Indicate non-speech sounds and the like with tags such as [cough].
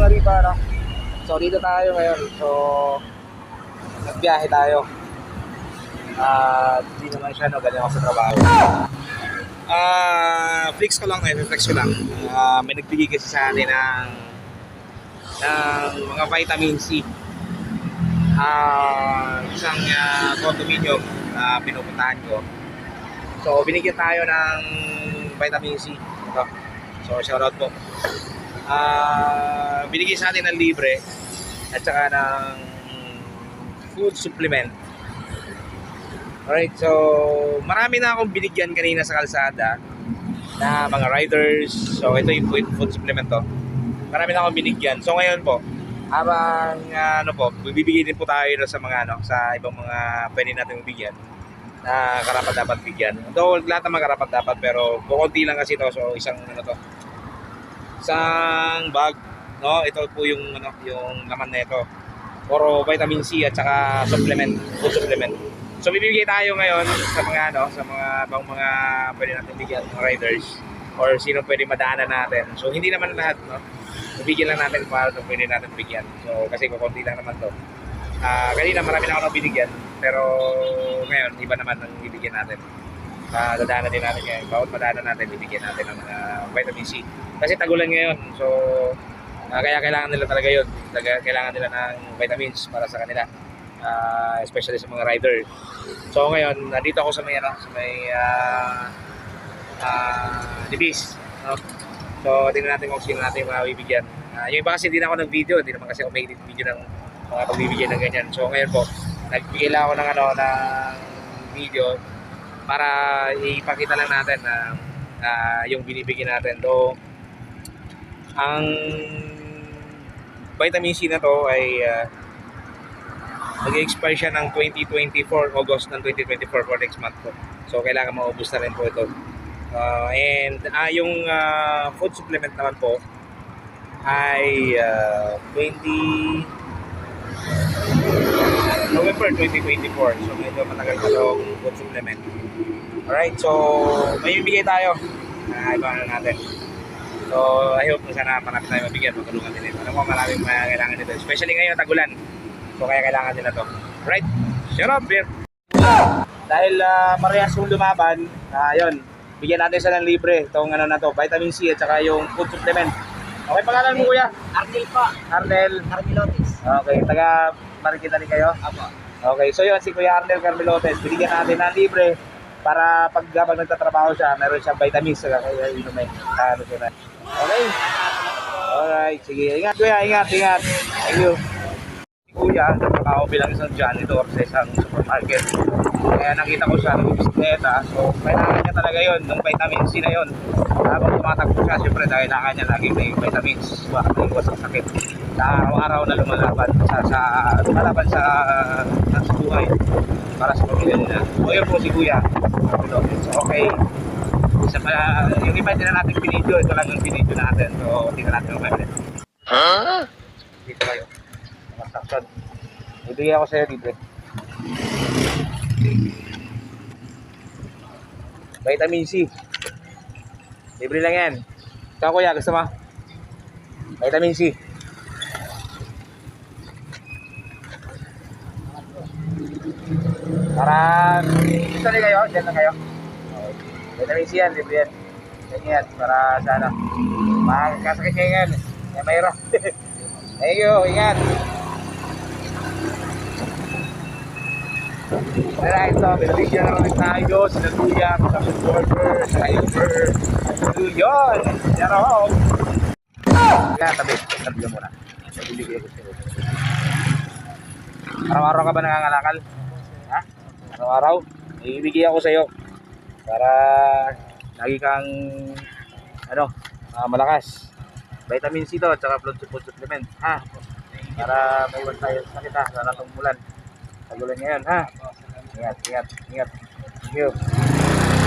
mga riba, no? So, dito tayo ngayon. So, nagbiyahe tayo. At hindi naman siya, no? Galing ako sa trabaho. Ah, flex ko lang ngayon, flex ko lang. Ah, may nagbigay kasi sa atin ng ng mga vitamin C. Ah, isang ah, condominium na pinupuntahan ko. So, binigyan tayo ng vitamin C. Ito. So, shoutout po. Ah, binigay sa atin ng libre at saka ng food supplement. Alright, so marami na akong binigyan kanina sa kalsada na mga riders. So ito yung food, food supplement to. Marami na akong binigyan. So ngayon po, habang ah, ano po, bibigyan din po tayo sa mga ano, sa ibang mga pwede natin bigyan na karapat dapat bigyan. Though lahat naman karapat dapat pero kukunti lang kasi to so isang ano to. Isang bag, no? Ito po yung ano, yung laman nito. Puro vitamin C at saka supplement, food supplement. So bibigay tayo ngayon sa mga ano, sa mga bang mga pwede natin bigyan mga riders or sino pwede madaanan natin. So hindi naman lahat, no? Bibigyan lang natin para ito pwede natin bigyan. So kasi kukunti lang naman to. Ah, kanina marami na ako binigyan, pero ngayon iba naman ang bibigyan natin. Uh, dadaanan din natin ngayon. Bawat madaanan natin, bibigyan natin ng mga vitamin C. Kasi tagulan ngayon, so ah, kaya kailangan nila talaga yun. Talaga, kailangan nila ng vitamins para sa kanila. Ah, especially sa mga rider. So ngayon, nandito ako sa may ano, sa may uh, Libis. No? So tingnan natin kung sino natin mabibigyan. Ah, yung iba kasi hindi na ako nag-video, hindi naman kasi ako may video ng mga pagbibigyan ng ganyan. So ngayon po, nagbigay lang ako ng ano ng video para ipakita lang natin na ah, yung binibigyan natin. Do ang vitamin C na to ay uh, nag-expire siya ng 2024, August ng 2024 for next month po. So, kailangan maubos na rin po ito. Uh, and uh, yung uh, food supplement naman po ay uh, 20 November 2024. So, medyo matagal pa itong food supplement. Alright, so may bibigay tayo. Uh, iba na natin. So, I hope na sana marami tayo mabigyan. Magulungan din ito. Alam ko maraming mga kailangan nito. Especially ngayon, tagulan. So kaya kailangan nila to. Right? Shut up, beer! Dahil uh, parehas yung lumaban, uh, yun, bigyan natin siya ng libre itong ano na to, vitamin C at saka yung food supplement. Okay, pangalan mo kuya? Arnil po. Arnel. Arnilotis. Okay, taga Marikita rin kayo? Apo. Okay, so yun, si Kuya Arnel Carmelotes, binigyan natin ng libre para pag habang nagtatrabaho siya, meron siyang vitamins sa kaya inumin. Ano siya na. Okay? Alright, sige. Ingat kuya, ingat, ingat. Thank you. Si Kuya, nagtrabaho bilang isang janitor sa isang supermarket. Kaya nakita ko siya ng bisikleta. So, kailangan niya talaga yon ng vitamin C na yon. Habang tumatakbo siya, siyempre dahil kailangan niya laging may vitamins. Baka iwas ang sakit. Sa araw-araw na lumalaban sa, sa lumalaban sa, sa buhay para sa pamilya nila. So, yun po si Kuya. So, okay. Isa pa, yung iba din na natin pinidyo, ito lang yung pinidyo natin. So, tingnan natin yung memory. Dito kayo. Construction. Ibigay ako sa'yo libre. Vitamin C. Libre lang yan. Ikaw kuya, gusto mo? Vitamin C. Para, dito rin kayo? Diyan lang kayo? Vitamin C yan, libre yan. Ganyan, para sa ano. Makakasakit kayo yan. Yan mayroon. [laughs] Thank you, ingat. Alright, so, binabigyan na naman tayo sila Kuya, sa supporter, sa Iver, Yun! Yan ako! Kaya, tabi, tabi muna. So, bibigyan ko sa'yo. Araw-araw ka ba nangangalakal? Ha? Araw-araw? Ibigay ako sa'yo. Para lagi kang, ano, ah, malakas. Vitamin C to, at saka blood support supplement. Ha? Para may iwan tayo sa sakit ha, sa natong Tagulan ngayon ha. Ingat, ingat, ingat. Thank you.